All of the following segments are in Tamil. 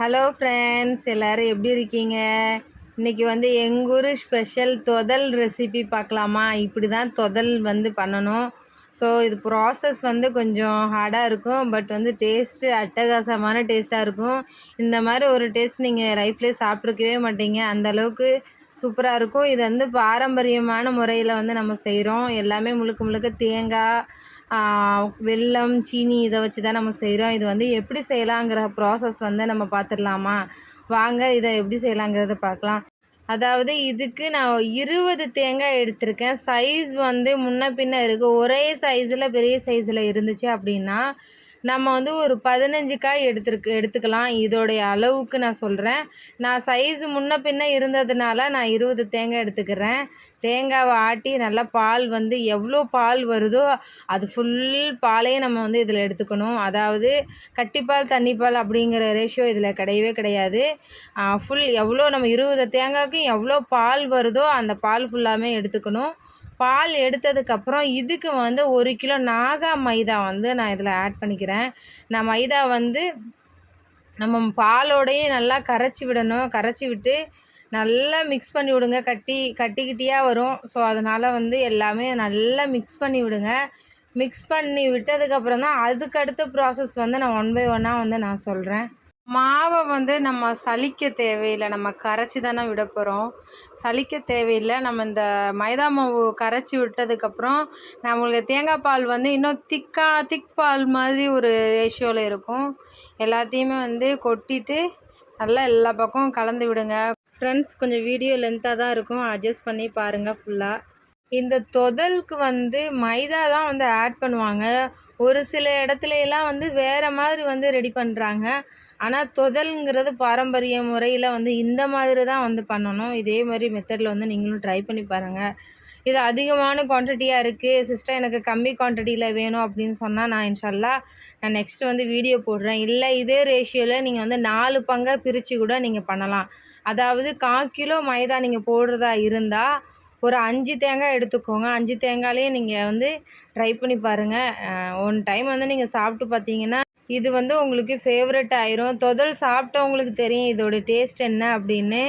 ஹலோ ஃப்ரெண்ட்ஸ் எல்லோரும் எப்படி இருக்கீங்க? இன்றைக்கி வந்து எங்கள் ஊர் ஸ்பெஷல் தொதல் ரெசிபி பார்க்கலாமா? இப்படி தான் தொதல் வந்து பண்ணணும். ஸோ இது ப்ராசஸ் வந்து கொஞ்சம் ஹார்டாக இருக்கும். பட் வந்து டேஸ்ட்டு அட்டகாசமான டேஸ்ட்டாக இருக்கும். இந்த மாதிரி ஒரு டேஸ்ட் நீங்கள் லைஃப்லேயே சாப்பிட்ருக்கவே மாட்டீங்க. அந்தளவுக்கு சூப்பராக இருக்கும். இது வந்து பாரம்பரியமான முறையில் வந்து நம்ம செய்கிறோம் எல்லாமே முழுக்க முழுக்க தேங்காய் வெல்லம் சீனி இதை வச்சு தான் நம்ம செய்கிறோம் இது வந்து எப்படி செய்யலாங்கிற ப்ராசஸ் வந்து நம்ம பார்த்துடலாமா? வாங்க இதை எப்படி செய்யலாங்கிறத பார்க்கலாம். அதாவது இதுக்கு நான் இருபது தேங்காய் எடுத்திருக்கேன். சைஸ் வந்து முன்ன பின்ன இருக்குது ஒரே சைஸில் பெரிய சைஸில் இருந்துச்சு அப்படின்னா நம்ம வந்து ஒரு பதினஞ்சு காய் எடுத்துருக்கு எடுத்துக்கலாம். இதோடைய அளவுக்கு நான் சொல்கிறேன் நான் சைஸ் முன்ன பின்ன இருந்ததுனால நான் இருபது தேங்காய் எடுத்துக்கிறேன். தேங்காவை ஆட்டி நல்லா பால் வந்து எவ்வளோ பால் வருதோ அது ஃபுல் பாலையும் நம்ம வந்து இதில் எடுத்துக்கணும். அதாவது கட்டிப்பால் தண்ணிப்பால் அப்படிங்கிற ரேஷியோ இதில் கிடையவே கிடையாது. ஃபுல் எவ்வளோ நம்ம இருபது தேங்காய்க்கும் எவ்வளோ பால் வருதோ அந்த பால் ஃபுல்லாமே எடுத்துக்கணும். பால் எடுத்ததுக்கப்புறம் இதுக்கு வந்து ஒரு கிலோ நாகா மைதா வந்து நான் இதில் ஆட் பண்ணிக்கிறேன். நான் மைதா வந்து நம்ம பாலோடையும் நல்லா கரைச்சி விடணும். கரைச்சி விட்டு நல்லா மிக்ஸ் பண்ணி விடுங்க. கட்டி கட்டிக்கிட்டியாக வரும். ஸோ அதனால் வந்து எல்லாமே நல்லா மிக்ஸ் பண்ணி விடுங்க. மிக்ஸ் பண்ணி விட்டதுக்கப்புறம் தான் அதுக்கடுத்த ப்ராசஸ் வந்து நான் ஒன் பை ஒன்னாக வந்து நான் சொல்கிறேன் மாவை வந்து நம்ம சலிக்க தேவையில்லை. நம்ம கரைச்சி தானே விட போகிறோம் சலிக்க தேவையில்லை. நம்ம இந்த மைதா மாவு கரைச்சி விட்டதுக்கப்புறம் நம்மளுக்கு தேங்காய் பால் வந்து இன்னும் திக்காக திக் பால் மாதிரி ஒரு ரேஷியோவில் இருக்கும். எல்லாத்தையுமே வந்து கொட்டிட்டு நல்லா எல்லா பக்கமும் கலந்து விடுங்க. ஃப்ரெண்ட்ஸ் கொஞ்சம் வீடியோ லென்த்தாக தான் இருக்கும். அட்ஜஸ்ட் பண்ணி பாருங்கள் ஃபுல்லாக இந்த தொதலுக்கு வந்து மைதா தான் வந்து ஆட் பண்ணுவாங்க. ஒரு சில இடத்துலலாம் வந்து வேறு மாதிரி வந்து ரெடி பண்ணுறாங்க ஆனால் தொதல்ங்கிறது பாரம்பரிய முறையில் வந்து இந்த மாதிரி தான் வந்து பண்ணணும். இதே மாதிரி மெத்தடில் வந்து நீங்களும் ட்ரை பண்ணி பாருங்கள் இது அதிகமான குவான்டிட்டியாக இருக்குது சிஸ்டர் எனக்கு கம்மி குவான்டிட்டியில் வேணும் அப்படின்னு சொன்னால் நான் இன்ஷல்லா நான் நெக்ஸ்ட் வந்து வீடியோ போடுறேன். இல்லை இதே ரேஷியோவில் நீங்கள் வந்து நாலு பங்காக பிரித்து கூட நீங்கள் பண்ணலாம். அதாவது கால் கிலோ மைதா நீங்கள் போடுறதா இருந்தால் ஒரு அஞ்சு தேங்காய் எடுத்துக்கோங்க. அஞ்சு தேங்காயிலையும் நீங்கள் வந்து ட்ரை பண்ணி பாருங்கள் ஒன் டைம் வந்து நீங்கள் சாப்பிட்டு பார்த்தீங்கன்னா இது வந்து உங்களுக்கு ஃபேவரட் ஆயிரும். தொதல் சாப்பிட்டவங்களுக்கு தெரியும் இதோட டேஸ்ட் என்ன அப்படின்னு.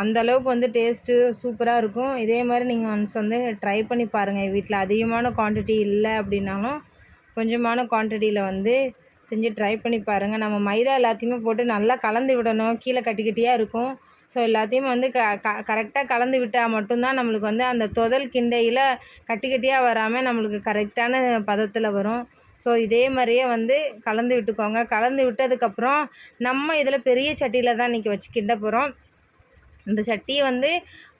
அந்த அளவுக்கு வந்து டேஸ்ட்டு சூப்பராக இருக்கும். இதே மாதிரி நீங்கள் ஒன்ஸ் வந்து ட்ரை பண்ணி பாருங்கள் வீட்டில் அதிகமான குவான்டிட்டி இல்லை அப்படின்னாலும் கொஞ்சமான குவான்டிட்டியில் வந்து செஞ்சு ட்ரை பண்ணி பாருங்கள் நம்ம மைதா எல்லாத்தையுமே போட்டு நல்லா கலந்து விடணும். கீழே கட்டி கட்டியாக இருக்கும். ஸோ எல்லாத்தையும் வந்து க க கரெக்டாக கலந்து விட்டால் மட்டும்தான் நம்மளுக்கு வந்து அந்த தொதல் கிண்டையில் கட்டி கட்டியாக வராமல் நம்மளுக்கு கரெக்டான பதத்தில் வரும். ஸோ இதே மாதிரியே வந்து கலந்து விட்டுக்கோங்க. கலந்து விட்டதுக்கப்புறம் நம்ம இதில் பெரிய சட்டியில் தான் இன்றைக்கி வச்சு கிண்ட போகிறோம் இந்த சட்டியை வந்து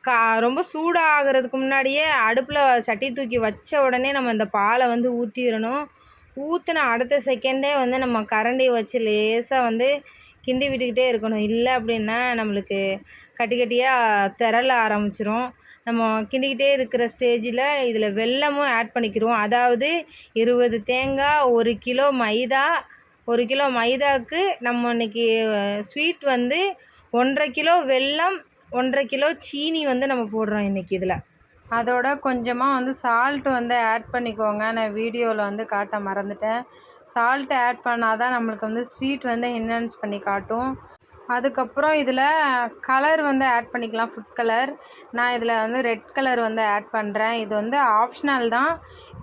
கா ரொம்ப சூடாகிறதுக்கு முன்னாடியே அடுப்பில் சட்டி தூக்கி வச்ச உடனே நம்ம இந்த பாலை வந்து ஊற்றிடணும் ஊற்றின அடுத்த செகண்டே வந்து நம்ம கரண்டி வச்சு லேசாக வந்து கிண்டி விட்டுக்கிட்டே இருக்கணும். இல்லை அப்படின்னா நம்மளுக்கு கட்டி கட்டியாக திரள ஆரம்பிச்சிரும். நம்ம கிண்டிக்கிட்டே இருக்கிற ஸ்டேஜில் இதில் வெல்லமும் ஆட் பண்ணிக்கிறோம் அதாவது இருபது தேங்காய் ஒரு கிலோ மைதா ஒரு கிலோ மைதாவுக்கு நம்ம இன்றைக்கி ஸ்வீட் வந்து ஒன்றரை கிலோ வெல்லம் ஒன்றரை கிலோ சீனி வந்து நம்ம போடுறோம் இன்றைக்கி இதில். அதோட கொஞ்சமாக வந்து சால்ட்டு வந்து ஆட் பண்ணிக்கோங்க. நான் வீடியோவில் வந்து காட்ட மறந்துட்டேன். சால்ட்டு ஆட் பண்ணால் தான் நம்மளுக்கு வந்து ஸ்வீட் வந்து என்ஹான்ஸ் பண்ணி காட்டும். அதுக்கப்புறம் இதில் கலர் வந்து ஆட் பண்ணிக்கலாம் ஃபுட் கலர் நான் இதில் வந்து ரெட் கலர் வந்து ஆட் பண்ணுறேன் இது வந்து ஆப்ஷனல் தான்.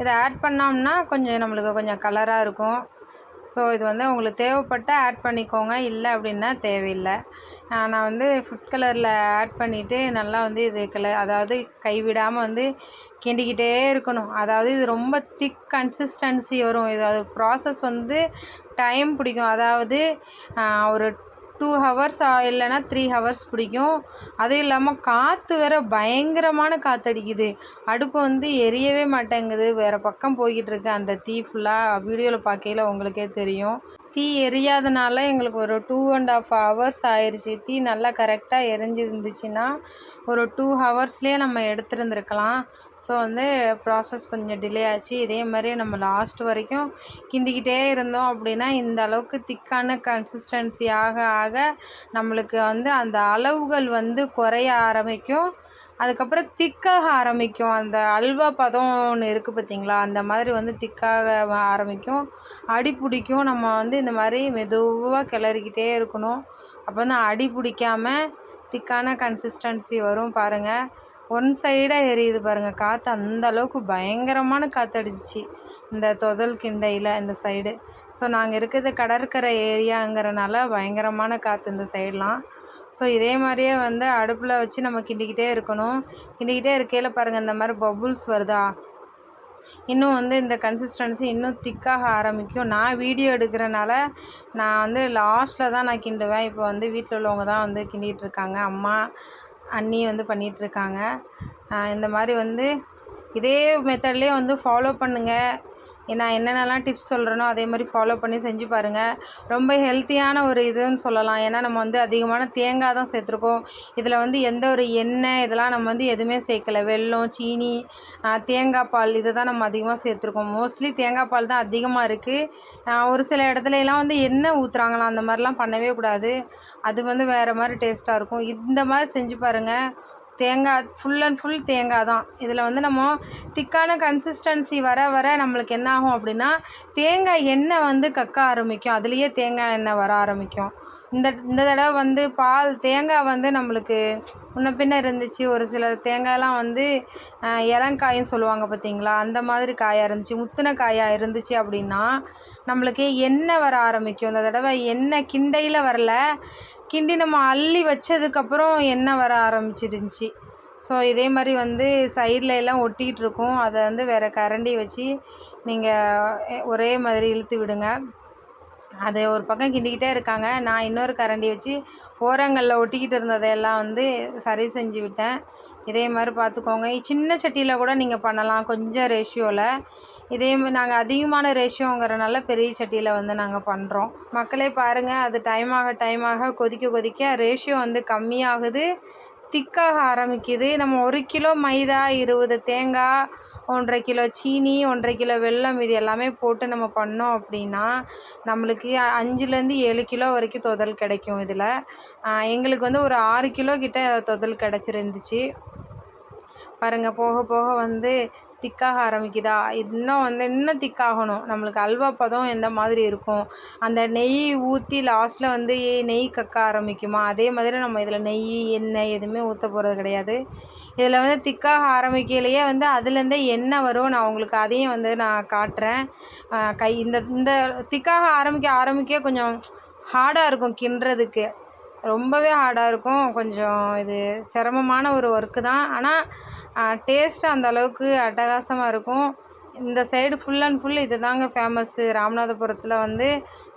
இதை ஆட் பண்ணோம்னா கொஞ்சம் நம்மளுக்கு கொஞ்சம் கலராக இருக்கும். ஸோ இது வந்து உங்களுக்கு தேவைப்பட்டால் ஆட் பண்ணிக்கோங்க. இல்லை அப்படின்னா தேவையில்லை. நான் வந்து ஃபுட் கலரில் ஆட் பண்ணிவிட்டு நல்லா வந்து இது கலர் அதாவது கைவிடாமல் வந்து கிண்டிக்கிட்டே இருக்கணும். அதாவது இது ரொம்ப திக் கன்சிஸ்டன்சி வரும். இது அது ப்ராசஸ் வந்து டைம் பிடிக்கும். அதாவது ஒரு டூ ஹவர்ஸ் இல்லைன்னா த்ரீ ஹவர்ஸ் பிடிக்கும். அதுவும் இல்லாமல் காற்று வேற பயங்கரமான காற்றடிக்குது அடுப்பு வந்து எரியவே மாட்டேங்குது. வேறு பக்கம் போய்கிட்டு இருக்கு. அந்த தீ ஃபுல்லாக வீடியோவில் பார்க்கையில் உங்களுக்கே தெரியும். தீ எரியாதனால எங்களுக்கு ஒரு டூ அண்ட் ஆஃப் ஹவர்ஸ் ஆயிடுச்சு தீ நல்லா கரெக்டாக எரிஞ்சிருந்துச்சுன்னா ஒரு டூ ஹவர்ஸ்லேயே நம்ம எடுத்துருந்துருக்கலாம். ஸோ வந்து ப்ராசஸ் கொஞ்சம் டிலே ஆச்சு. இதே மாதிரி நம்ம லாஸ்ட் வரைக்கும் கிண்டிக்கிட்டே இருந்தோம் அப்படின்னா இந்த அளவுக்கு திக்கான கன்சிஸ்டன்சி ஆக ஆக நம்மளுக்கு வந்து அந்த அளவுகள் வந்து குறைய ஆரம்பிக்கும். அதுக்கப்புறம் திக்காக ஆரம்பிக்கும். அந்த அல்வா பதம் ஒன்று இருக்குது பார்த்தீங்களா அந்த மாதிரி வந்து திக்காக ஆரம்பிக்கும். அடி பிடிக்கும். நம்ம வந்து இந்த மாதிரி மெதுவாக கிளறிக்கிட்டே இருக்கணும். அப்போ வந்து அடி பிடிக்காம திக்கான கன்சிஸ்டன்சி வரும் பாருங்கள் ஒன் சைடாக எரியுது பாருங்கள் காற்று அந்த அளவுக்கு பயங்கரமான காற்று அடிச்சிச்சு. இந்த தொதல் கிண்டையில் இந்த சைடு ஸோ நாங்கள் இருக்கிறது கடற்கரை ஏரியாங்கிறனால பயங்கரமான காற்று இந்த சைடெலாம் ஸோ இதே மாதிரியே வந்து அடுப்பில் வச்சு நம்ம கிண்டிக்கிட்டே இருக்கணும். கிண்டிக்கிட்டே இருக்கையில் பாருங்கள் இந்த மாதிரி பபுள்ஸ் வருதா? இன்னும் வந்து இந்த கன்சிஸ்டன்சி இன்னும் திக்காக ஆரம்பிக்கும். நான் வீடியோ எடுக்கிறனால நான் வந்து லாஸ்ட்டில் தான் நான் கிண்டுவேன். இப்போ வந்து வீட்டில் உள்ளவங்க தான் வந்து கிண்டிகிட்டு இருக்காங்க அம்மா அண்ணி வந்து பண்ணிகிட்டு இருக்காங்க இந்த மாதிரி வந்து இதே மெத்தட்லேயே வந்து ஃபாலோ பண்ணுங்கள் நான் என்னென்னலாம் டிப்ஸ் சொல்கிறேனோ அதே மாதிரி ஃபாலோ பண்ணி செஞ்சு பாருங்கள் ரொம்ப ஹெல்த்தியான ஒரு இதுன்னு சொல்லலாம். ஏன்னா நம்ம வந்து அதிகமான தேங்காய் தான் சேர்த்துருக்கோம். இதில் வந்து எந்த ஒரு எண்ணெய் இதெல்லாம் நம்ம வந்து எதுவுமே சேர்க்கல. வெல்லம் சீனி தேங்காய் பால் இதை தான் நம்ம அதிகமாக சேர்த்துருக்கோம். மோஸ்ட்லி தேங்காய் பால் தான் அதிகமாக இருக்குது ஒரு சில இடத்துல எல்லாம் வந்து எண்ணெய் ஊற்றுறாங்களாம் அந்த மாதிரிலாம் பண்ணவே கூடாது. அது வந்து வேறு மாதிரி டேஸ்ட்டாக இருக்கும். இந்த மாதிரி செஞ்சு பாருங்கள் தேங்காய் ஃபுல் அண்ட் ஃபுல் தேங்காய் தான். இதில் வந்து நம்ம திக்கான கன்சிஸ்டன்சி வர வர நம்மளுக்கு என்ன ஆகும் அப்படின்னா தேங்காய் எண்ணெய் வந்து கக்க ஆரம்பிக்கும். அதுலேயே தேங்காய் எண்ணெய் வர ஆரம்பிக்கும். இந்த இந்த தடவை வந்து பால் தேங்காய் வந்து நம்மளுக்கு முன்ன பின்ன இருந்துச்சு. ஒரு சில தேங்காயெல்லாம் வந்து இளங்காயின்னு சொல்லுவாங்க பார்த்தீங்களா அந்த மாதிரி காயாக இருந்துச்சு. முத்தின காயாக இருந்துச்சு அப்படின்னா நம்மளுக்கு எண்ணெய் வர ஆரம்பிக்கும். இந்த தடவை எண்ணெய் கிண்டையில் வரல. கிண்டி நம்ம அள்ளி வச்சதுக்கப்புறம் எண்ணெய் வர ஆரம்பிச்சிருந்துச்சி. ஸோ இதே மாதிரி வந்து சைடில் எல்லாம் ஒட்டிகிட்டு இருக்கும். அதை வந்து வேறு கரண்டி வச்சு நீங்கள் ஒரே மாதிரி இழுத்து விடுங்க. அது ஒரு பக்கம் கிண்டிக்கிட்டே இருக்காங்க. நான் இன்னொரு கரண்டி வச்சு ஓரங்களில் ஒட்டிக்கிட்டு இருந்ததையெல்லாம் வந்து சரி செஞ்சு விட்டேன். இதே மாதிரி பார்த்துக்கோங்க. சின்ன சட்டியில் கூட நீங்கள் பண்ணலாம். கொஞ்சம் ரேஷியோவில் இதே மாதிரி நாங்கள் அதிகமான ரேஷியோங்கிறனால பெரிய சட்டியில் வந்து நாங்கள் பண்ணுறோம் மக்களே பாருங்கள் அது டைம் ஆக டைம் ஆக கொதிக்க கொதிக்க ரேஷியோ வந்து கம்மியாகுது. திக்காக ஆரம்பிக்குது. நம்ம ஒரு கிலோ மைதா இருபது தேங்காய் ஒன்றரை கிலோ சீனி ஒன்றரை கிலோ வெல்லம் இது எல்லாமே போட்டு நம்ம பண்ணோம் அப்படின்னா நம்மளுக்கு அஞ்சுலேருந்து ஏழு கிலோ வரைக்கும் தொதல் கிடைக்கும் இதில். எங்களுக்கு வந்து ஒரு ஆறு கிலோ கிட்ட தொதல் கிடச்சிருந்துச்சு. பாருங்கள் போக போக வந்து திக்காக ஆரம்பிக்குதா? இன்னும் வந்து இன்னும் திக்காகணும். நம்மளுக்கு அல்வா பதம் எந்த மாதிரி இருக்கும்? அந்த நெய் ஊற்றி லாஸ்ட்டில் வந்து நெய் கக்க ஆரம்பிக்குமா? அதே மாதிரி நம்ம இதில் நெய் எண்ணெய் எதுவுமே ஊற்ற போகிறது கிடையாது. இதில் வந்து திக்காக ஆரம்பிக்கையிலேயே வந்து அதுலேருந்தே என்ன வரும். நான் உங்களுக்கு அதையும் வந்து நான் காட்டுறேன். கை இந்த இந்த திக்காக ஆரம்பிக்க ஆரம்பிக்க கொஞ்சம் ஹார்டாக இருக்கும் கிண்டுறதுக்கு. ரொம்பவே ஹார்டாக இருக்கும். கொஞ்சம் இது சிரமமான ஒரு ஒர்க்கு தான். ஆனால் டேஸ்ட்டு அந்த அளவுக்கு அட்டகாசமாக இருக்கும். இந்த சைடு ஃபுல் அண்ட் ஃபுல் இது தாங்க ஃபேமஸ்ஸு ராமநாதபுரத்தில் வந்து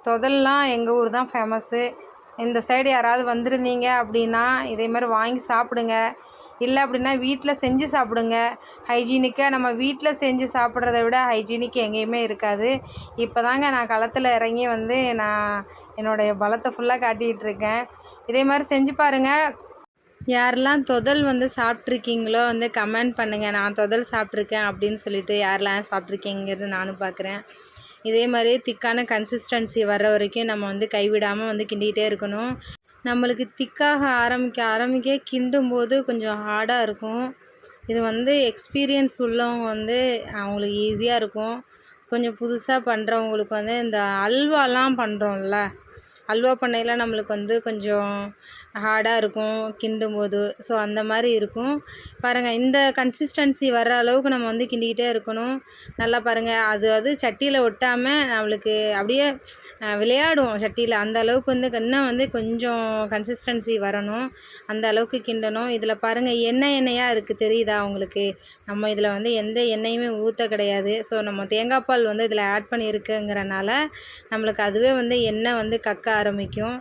தொதல்லாம் எங்கள் ஊர் தான் ஃபேமஸ்ஸு இந்த சைடு யாராவது வந்திருந்தீங்க அப்படின்னா இதே மாதிரி வாங்கி சாப்பிடுங்க. இல்லை அப்படின்னா வீட்டில் செஞ்சு சாப்பிடுங்க. ஹைஜீனிக்காக நம்ம வீட்டில் செஞ்சு சாப்பிட்றத விட ஹைஜீனிக் எங்கேயுமே இருக்காது. இப்போ தாங்க நான் களத்தில் இறங்கி வந்து நான் என்னுடைய பலத்தை ஃபுல்லாக காட்டிகிட்ருக்கேன் இதே மாதிரி செஞ்சு பாருங்கள் யாரெல்லாம் தொதல் வந்து சாப்பிட்ருக்கீங்களோ வந்து கமெண்ட் பண்ணுங்கள் நான் தொதல் சாப்பிட்ருக்கேன் அப்படின்னு சொல்லிட்டு யாரெல்லாம் சாப்பிட்ருக்கீங்கிறது நானும் பார்க்குறேன். இதே மாதிரி திக்கான கன்சிஸ்டன்சி வர்ற வரைக்கும் நம்ம வந்து கைவிடாமல் வந்து கிண்டிகிட்டே இருக்கணும். நம்மளுக்கு திக்காக ஆரம்பிக்க ஆரம்பிக்க கிண்டும் போது கொஞ்சம் ஹார்டாக இருக்கும். இது வந்து எக்ஸ்பீரியன்ஸ் உள்ளவங்க வந்து அவங்களுக்கு ஈஸியாக இருக்கும். கொஞ்சம் புதுசாக பண்ணுறவங்களுக்கு வந்து இந்த அல்வாலாம் பண்ணுறோம்ல அல்வா பண்ணையில் நம்மளுக்கு வந்து கொஞ்சம் ஹார்டாக இருக்கும் கிண்டும் போது ஸோ அந்த மாதிரி இருக்கும். பாருங்கள் இந்த கன்சிஸ்டன்சி வர்ற அளவுக்கு நம்ம வந்து கிண்டிக்கிட்டே இருக்கணும். நல்லா பாருங்கள் அது அது சட்டியில் ஒட்டாமல் நம்மளுக்கு அப்படியே விளையாடுவோம் சட்டியில். அந்த அளவுக்கு வந்து இன்னும் வந்து கொஞ்சம் கன்சிஸ்டன்சி வரணும். அந்த அளவுக்கு கிண்டணும். இதில் பாருங்கள் எண்ணெய் எண்ணெயாக இருக்குது தெரியுதா உங்களுக்கு? நம்ம இதில் வந்து எந்த எண்ணெயுமே ஊற்ற கிடையாது. ஸோ நம்ம தேங்காய் பால் வந்து இதில் ஆட் பண்ணியிருக்குங்கிறனால நம்மளுக்கு அதுவே வந்து எண்ணெய் வந்து கக்க ஆரம்பிக்கும்.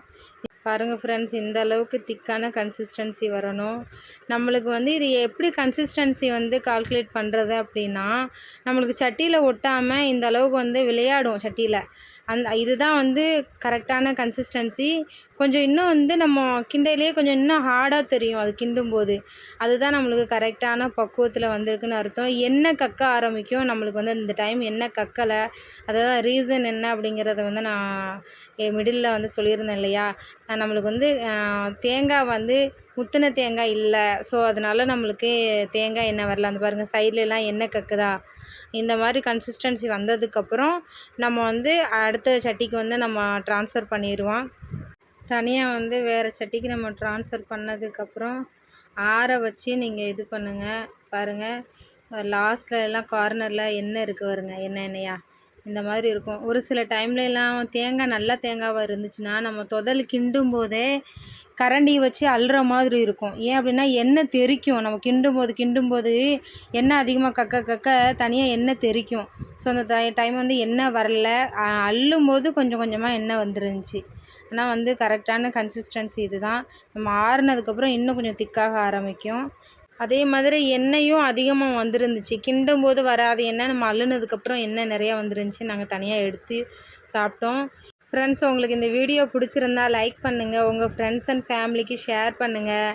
பாருங்கள் ஃப்ரெண்ட்ஸ் இந்த அளவுக்கு திக்கான கன்சிஸ்டன்சி வரணும். நம்மளுக்கு வந்து இது எப்படி கன்சிஸ்டன்சி வந்து கால்குலேட் பண்ணுறது அப்படின்னா நம்மளுக்கு சட்டியில் ஒட்டாமல் இந்த அளவுக்கு வந்து விளையாடும் சட்டியில். அந்த இதுதான் வந்து கரெக்டான கன்சிஸ்டன்சி கொஞ்சம் இன்னும் வந்து நம்ம கிண்டையிலே கொஞ்சம் இன்னும் ஹார்டாக தெரியும் அது கிண்டும் போது அதுதான் நம்மளுக்கு கரெக்டான பக்குவத்தில் வந்திருக்குன்னு அர்த்தம். என்ன கக்க ஆரம்பிக்கும்? நம்மளுக்கு வந்து இந்த டைம் என்ன கக்கலை? அதான் ரீசன் என்ன அப்படிங்கிறத வந்து நான் மிடில் வந்து சொல்லியிருந்தேன் இல்லையா? நம்மளுக்கு வந்து தேங்காய் வந்து முத்தின தேங்காய் இல்லை. ஸோ அதனால நம்மளுக்கு தேங்காய் எண்ணெய் வரல. அந்த பாருங்கள் சைட்லலாம் எண்ணெய் கக்குதா? இந்த மாதிரி கன்சிஸ்டன்சி வந்ததுக்கப்புறம் நம்ம வந்து அடுத்த சட்டிக்கு வந்து நம்ம ட்ரான்ஸ்ஃபர் பண்ணிடுவோம். தனியாக வந்து வேறு சட்டிக்கு நம்ம ட்ரான்ஸ்ஃபர் பண்ணதுக்கப்புறம் ஆற வச்சு நீங்கள் இது பண்ணுங்கள் பாருங்கள் லாஸ்ட்டில் எல்லாம் கார்னரில் எண்ணெய் இருக்குது வருங்க எண்ணெய் எண்ணெயா? இந்த மாதிரி இருக்கும். ஒரு சில டைம்ல எல்லாம் தேங்காய் நல்ல தேங்காவாக இருந்துச்சுன்னா நம்ம தொதல் கிண்டும் போதே கரண்டியை வச்சு அள்ளுற மாதிரி இருக்கும். ஏன் அப்படின்னா எண்ணெய் தெறிக்கும் நம்ம கிண்டும் போது கிண்டும் போது எண்ணெய் அதிகமாக கக்க கக்க தனியாக எண்ணெய் தெறிக்கும் ஸோ அந்த டைம் வந்து எண்ணெய் வரல. அள்ளும் போது கொஞ்சம் கொஞ்சமாக எண்ணெய் வந்துருந்துச்சு. ஆனால் வந்து கரெக்டான கன்சிஸ்டன்சி இதுதான். நம்ம ஆறுனதுக்கப்புறம் இன்னும் கொஞ்சம் திக்காக ஆரம்பிக்கும். அதே மாதிரி எண்ணெயும் அதிகமாக வந்துருந்துச்சு. கிண்டும் போது வராது எண்ணெய் நம்ம அள்ளுனதுக்கப்புறம் எண்ணெய் நிறையா வந்துருந்துச்சு. நாங்கள் தனியாக எடுத்து சாப்பிட்டோம். ஃப்ரெண்ட்ஸ் உங்களுக்கு இந்த வீடியோ பிடிச்சிருந்தா லைக் பண்ணுங்கள் உங்கள் ஃப்ரெண்ட்ஸ் அண்ட் ஃபேமிலிக்கு ஷேர் பண்ணுங்கள்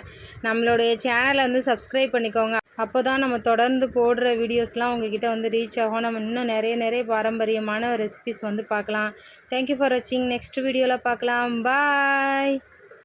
நம்மளுடைய சேனலை வந்து சப்ஸ்கிரைப் பண்ணிக்கோங்க. அப்போ தான் நம்ம தொடர்ந்து போடுற வீடியோஸ்லாம் உங்ககிட்ட வந்து ரீச் ஆகும். நம்ம இன்னும் நிறைய நிறைய பாரம்பரியமான ரெசிபிஸ் வந்து பார்க்கலாம். தேங்க்யூ ஃபார் வாட்சிங் நெக்ஸ்ட் வீடியோவில் பார்க்கலாம். பாய்